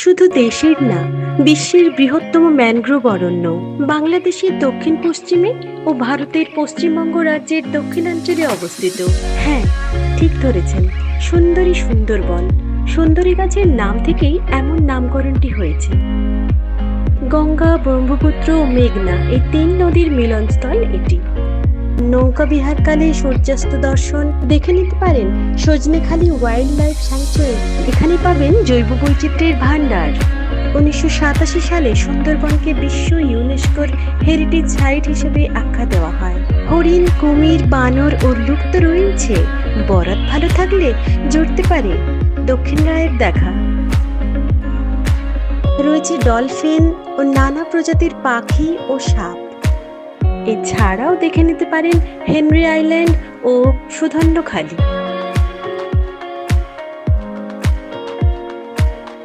শুধু দেশের না, বিশ্বের বৃহত্তম ম্যানগ্রোভ অরণ্য, বাংলাদেশের দক্ষিণ পশ্চিমে ও ভারতের পশ্চিমবঙ্গ রাজ্যের দক্ষিণাঞ্চলে অবস্থিত। হ্যাঁ ঠিক ধরেছেন, সুন্দরী সুন্দরবন। সুন্দরী গাছের নাম থেকেই এমন নামকরণটি হয়েছে। গঙ্গা, ব্রহ্মপুত্র ও মেঘনা এই তিন নদীর মিলনস্থল এটি। নৌকা বিহারকালে সূর্যাস্ত দর্শন দেখে নিতে পারেন সজনেখালি ওয়াইল্ড লাইফ স্যাংচুয়ারি। এখানে পাবেন জৈব বৈচিত্র্যের ভান্ডার উনিশশো সালে সুন্দরবনকে বিশ্ব ইউনেস্কোর হেরিটেজ সাইট হিসেবে আখ্যা দেওয়া হয়। হরিণ, কুমির, বানর ও লুপ্ত রয়েছে। বরাত ভালো থাকলে জুড়তে পারে। দক্ষিণ রায়ের দেখা। রয়েছে ডলফিন ও নানা প্রজাতির পাখি ও সাপ। এছাড়াও দেখে নিতে পারেন হেনরি আইল্যান্ড ও সুধন্যখালী